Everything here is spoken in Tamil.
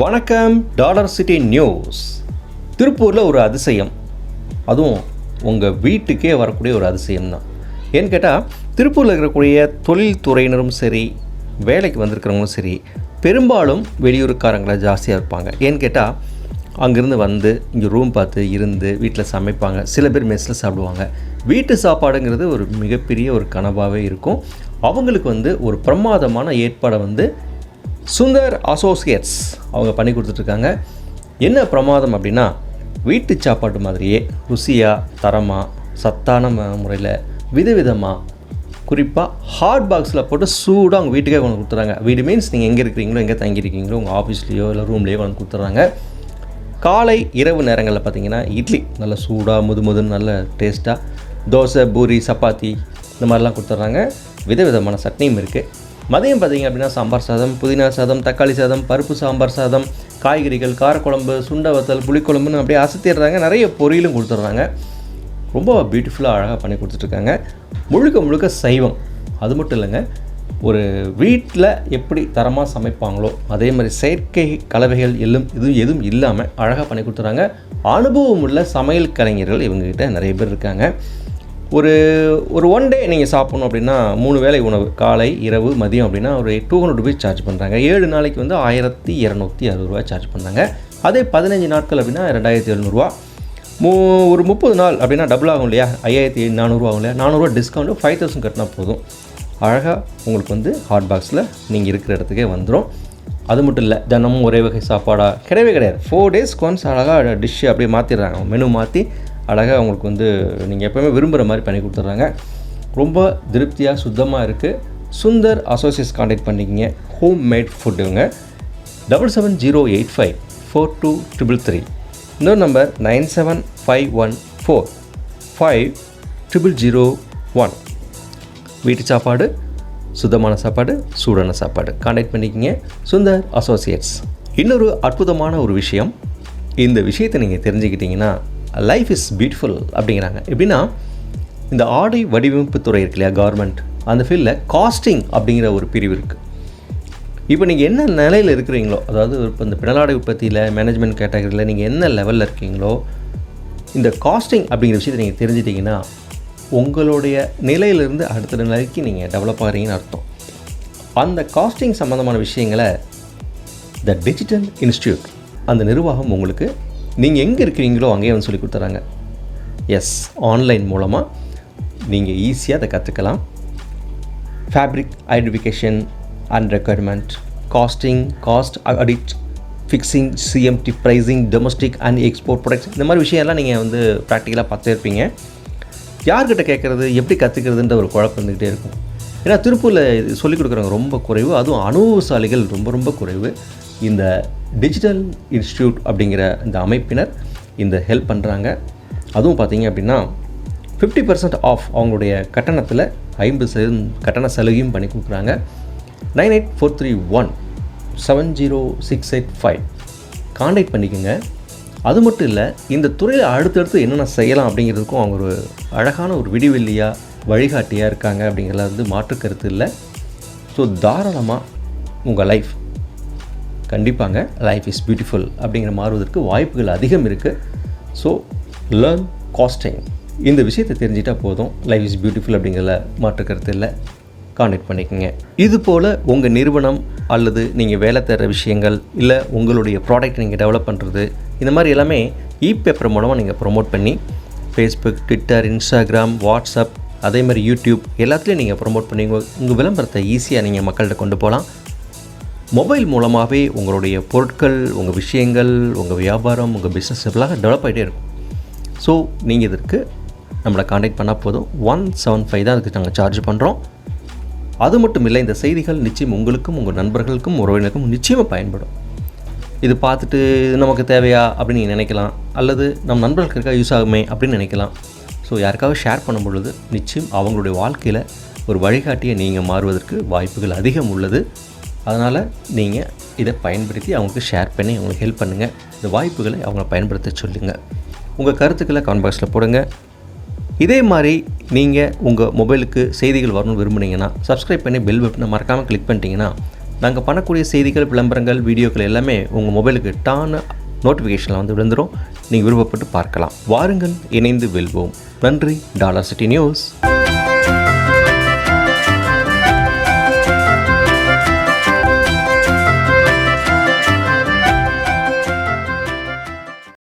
வணக்கம் டாலர் சிட்டி நியூஸ். திருப்பூரில் ஒரு அதிசயம். அதுவும் உங்கள் வீட்டுக்கே வரக்கூடிய ஒரு அதிசயம் தான் ஏன்னு கேட்டால் திருப்பூரில் இருக்கக்கூடிய தொழில்துறையினரும் சரி வேலைக்கு வந்திருக்கிறவங்களும் சரி பெரும்பாலும் வெளியூருக்காரங்கள ஜாஸ்தியாக இருப்பாங்க. ஏன்னு கேட்டால் அங்கேருந்து வந்து இங்கே ரூம் பார்த்து இருந்து வீட்டில் சமைப்பாங்க. சில பேர் மெஸ்ஸில் சாப்பிடுவாங்க. வீட்டு சாப்பாடுங்கிறது ஒரு மிகப்பெரிய ஒரு கனவாகவே இருக்கும். அவங்களுக்கு வந்து ஒரு பிரமாதமான ஏற்பாடை வந்து சுந்தர் அசோசியேட்ஸ் அவங்க பண்ணி கொடுத்துட்ருக்காங்க. என்ன பிரமாதம் அப்படின்னா வீட்டு சாப்பாட்டு மாதிரியே ருசியாக தரமாக சத்தான முறையில் விதவிதமாக குறிப்பாக ஹாட் பாக்ஸில் போட்டு சூடாக அவங்க வீட்டுக்கே கொண்டு கொடுத்துறாங்க வீடு மீன்ஸ் நீங்கள் எங்கே இருக்கிறீங்களோ எங்கே தங்கியிருக்கீங்களோ உங்கள் ஆஃபீஸ்லேயோ இல்லை ரூம்லேயோ கொண்டு கொடுத்துட்றாங்க. காலை இரவு நேரங்களில் பார்த்தீங்கன்னா இட்லி நல்ல சூடாக முது முதுன்னு நல்ல டேஸ்ட்டாக தோசை பூரி சப்பாத்தி இந்த மாதிரிலாம் கொடுத்துட்றாங்க. விதவிதமான சட்னியும் இருக்குது மதியம் பார்த்திங்க அப்படின்னா சாம்பார் சாதம் புதினா சாதம் தக்காளி சாதம் பருப்பு சாம்பார் சாதம் காய்கறிகள் காரக்குழம்பு சுண்ட வத்தல் புளிக்குழம்புன்னு அப்படியே அசத்திடுறாங்க. நிறைய பொரியலும் கொடுத்துட்றாங்க. ரொம்ப பியூட்டிஃபுல்லாக அழகாக பண்ணி கொடுத்துட்ருக்காங்க. முழுக்க முழுக்க சைவம். அது மட்டும் இல்லைங்க ஒரு வீட்டில் எப்படி தரமாக சமைப்பாங்களோ அதே மாதிரி செயற்கை கலவைகள் எல்லாம் எதுவும் எதுவும் இல்லாமல் அழகாக பண்ணி கொடுத்துறாங்க அனுபவம் உள்ள சமையல் கலைஞர்கள் இவங்ககிட்ட நிறைய பேர் இருக்காங்க. ஒரு ஒரு ஒன் டே நீங்கள் சாப்பிட்ணும் அப்படின்னா மூணு வேளை உணவு. காலை இரவு மதியம் அப்படின்னா ஒரு டூ ஹண்ட்ரட் ருபீஸ் சார்ஜ் பண்ணுறாங்க ஏழு நாளைக்கு வந்து ஆயிரத்தி இரநூத்தி அறுபது ரூபா சார்ஜ் பண்ணுறாங்க அதே பதினஞ்சு நாட்கள் அப்படின்னா ரெண்டாயிரத்தி எழுநூறுவா மூ ஒரு முப்பது நாள் அப்படின்னா டபுள் ஆகும் இல்லையா? ஐயாயிரத்தி நானூறுரூவா ஆகும் இல்லையா? நானூறுரூவா டிஸ்கவுண்ட்டு ஃபைவ் தௌசண்ட் கட்டினா போதும். அழகாக உங்களுக்கு வந்து ஹாட் பாக்ஸில் நீங்கள் இருக்கிற இடத்துக்கே வந்துடும் அது மட்டும் இல்லை தினமும் ஒரே வகை சாப்பாடாக கிடையவே கிடையாது. ஃபோர் டேஸ்க்கு ஒன்ஸ் அழகாக டிஷ்ஷு அப்படியே மாற்றிடுறாங்க மெனு மாற்றி அழகாக உங்களுக்கு வந்து நீங்கள் எப்போவுமே விரும்புகிற மாதிரி பண்ணி கொடுத்துட்றாங்க. ரொம்ப திருப்தியாக சுத்தமாக இருக்குது சுந்தர் அசோசியேட்ஸ் காண்டாக்ட் பண்ணிக்கிங்க. Home made ஃபுட்டுங்க double seven zero eight five four two triple three இன்னொரு number nine seven five one four five triple zero one வீட்டு சாப்பாடு சுத்தமான சாப்பாடு சூடான சாப்பாடு. காண்டாக்ட் பண்ணிக்கிங்க. சுந்தர் அசோசியேட்ஸ் இன்னொரு அற்புதமான ஒரு விஷயம். இந்த விஷயத்தை நீங்கள் தெரிஞ்சுக்கிட்டிங்கன்னா லைஃப் இஸ் பியூட்டிஃபுல் அப்படிங்கிறாங்க. எப்படின்னா இந்த ஆடை வடிவமைப்பு துறை இருக்கு இல்லையா கவர்மெண்ட் அந்த ஃபீல்டில் காஸ்டிங் அப்படிங்கிற ஒரு பிரிவு இருக்குது இப்போ நீங்கள் என்ன நிலையில் இருக்கிறீங்களோ அதாவது இப்போ இந்த பிடலாடை உற்பத்தியில் மேனேஜ்மெண்ட் கேட்டகரியில் நீங்கள் என்ன லெவலில் இருக்கீங்களோ இந்த காஸ்டிங் அப்படிங்கிற விஷயத்தை நீங்கள் தெரிஞ்சிட்டிங்கன்னா உங்களுடைய நிலையிலிருந்து அடுத்த நிலைக்கு நீங்கள் டெவலப் ஆகிறீங்கன்னு அர்த்தம். அந்த காஸ்டிங் சம்மந்தமான விஷயங்களை த டிஜிட்டல் இன்ஸ்டியூட் அந்த நிர்வாகம் உங்களுக்கு நீங்கள் எங்கே இருக்கிறீங்களோ அங்கேயே வந்து சொல்லி கொடுத்துறாங்க. எஸ் ஆன்லைன் மூலமாக நீங்கள் ஈஸியாக அதை கற்றுக்கலாம் fabric identification and requirement costing cost audit fixing CMT pricing domestic and export products இந்த மாதிரி விஷயம்லாம் நீங்கள் வந்து ப்ராக்டிக்கலாக பார்த்துருப்பீங்க இருப்பீங்க. யார்கிட்ட கேட்குறது எப்படி கற்றுக்கிறதுன்ற ஒரு குழப்பம் இருந்துக்கிட்டே இருக்கும். ஏன்னா திருப்பூரில் இது சொல்லிக் கொடுக்குறவங்க ரொம்ப குறைவு அதுவும் அனுபவசாலிகள் ரொம்ப ரொம்ப குறைவு. இந்த டிஜிட்டல் இன்ஸ்டியூட் அப்படிங்கிற இந்த அமைப்பினர் இந்த ஹெல்ப் பண்ணுறாங்க அதுவும் பார்த்தீங்க அப்படின்னா ஃபிஃப்டி பர்சன்ட் ஆஃப் அவங்களுடைய கட்டணத்தில் ஐம்பது சதவீதம் கட்டண சலுகையும் பண்ணி கொடுக்குறாங்க. Nine eight four three one seven zero six eight five contact பண்ணிக்கோங்க. அது மட்டும் இல்லை இந்த துறையில் அடுத்தடுத்து என்னென்ன செய்யலாம் அப்படிங்கிறதுக்கும் அவங்க ஒரு அழகான ஒரு விடிவெள்ளியாக வழிகாட்டியாக இருக்காங்க அப்படிங்கிறது வந்து மாற்று கருத்து இல்லை. ஸோ தாராளமாக உங்கள் லைஃப் கண்டிப்பாங்க. லைஃப் இஸ் பியூட்டிஃபுல் அப்படிங்கிற மாறுவதற்கு வாய்ப்புகள் அதிகம் இருக்குது ஸோ லேர்ன் காஸ்டிங் இந்த விஷயத்தை தெரிஞ்சிட்டா போதும். லைஃப் இஸ் பியூட்டிஃபுல் அப்படிங்கிறத மாற்றுக்கிறது இல்லை. காண்டாக்ட் பண்ணிக்கோங்க. இது போல் உங்கள் நிறுவனம் அல்லது நீங்கள் வேலை தர விஷயங்கள் இல்லை உங்களுடைய ப்ராடக்ட் நீங்கள் டெவலப் பண்ணுறது இந்த மாதிரி எல்லாமே இ பேப்பர் மூலமாக நீங்கள் ப்ரொமோட் பண்ணி ஃபேஸ்புக் ட்விட்டர் இன்ஸ்டாகிராம் வாட்ஸ்அப் அதே மாதிரி யூடியூப் எல்லாத்துலேயும் நீங்கள் ப்ரொமோட் பண்ணி உங்கள் விளம்பரத்தை ஈஸியாக நீங்கள் மக்கள்கிட்ட கொண்டு போகலாம். மொபைல் மூலமாகவே உங்களுடைய பொருட்கள் உங்கள் விஷயங்கள் உங்கள் வியாபாரம் உங்கள் பிஸ்னஸ் எல்லாம் டெவலப் ஆகிட்டே இருக்கும். ஸோ நீங்கள் இதற்கு நம்மளை காண்டாக்ட் பண்ணால் போதும். ஒன் செவன் ஃபைவ் தான் அதுக்கு நாங்கள் சார்ஜ் பண்ணுறோம் அது மட்டும் இல்லை இந்த செய்திகள் நிச்சயம் உங்களுக்கும் உங்கள் நண்பர்களுக்கும் உறவினருக்கும் நிச்சயமாக பயன்படும். இது பார்த்துட்டு இது நமக்கு தேவையா அப்படின்னு நீங்கள் நினைக்கலாம். அல்லது நம் நண்பர்களுக்கு இருக்கா யூஸ் ஆகுமே அப்படின்னு நினைக்கலாம். ஸோ யாருக்காவது ஷேர் பண்ணும் பொழுது நிச்சயம் அவங்களுடைய வாழ்க்கையில் ஒரு வழிகாட்டியை நீங்கள் மாறுவதற்கு வாய்ப்புகள் அதிகம் உள்ளது. அதனால் நீங்கள் இதை பயன்படுத்தி அவங்களுக்கு ஷேர் பண்ணி அவங்களுக்கு ஹெல்ப் பண்ணுங்கள் இந்த வாய்ப்புகளை அவங்கள பயன்படுத்த சொல்லுங்கள் உங்கள் கருத்துக்களை கமெண்ட் பாக்ஸில் போடுங்க. இதே மாதிரி நீங்கள் உங்கள் மொபைலுக்கு செய்திகள் வரணும்னு விரும்புனீங்கன்னா சப்ஸ்கிரைப் பண்ணி பெல் பட்டனை மறக்காமல் கிளிக் பண்ணிட்டீங்கன்னா நாங்கள் பண்ணக்கூடிய செய்திகள் விளம்பரங்கள் வீடியோக்கள் எல்லாமே உங்கள் மொபைலுக்கு டான நோட்டிஃபிகேஷனில் வந்து விழுந்துடும் நீங்கள் விருப்பப்பட்டு பார்க்கலாம். வாருங்கள் இணைந்து வெல்வோம். நன்றி டாலர் சிட்டி நியூஸ்.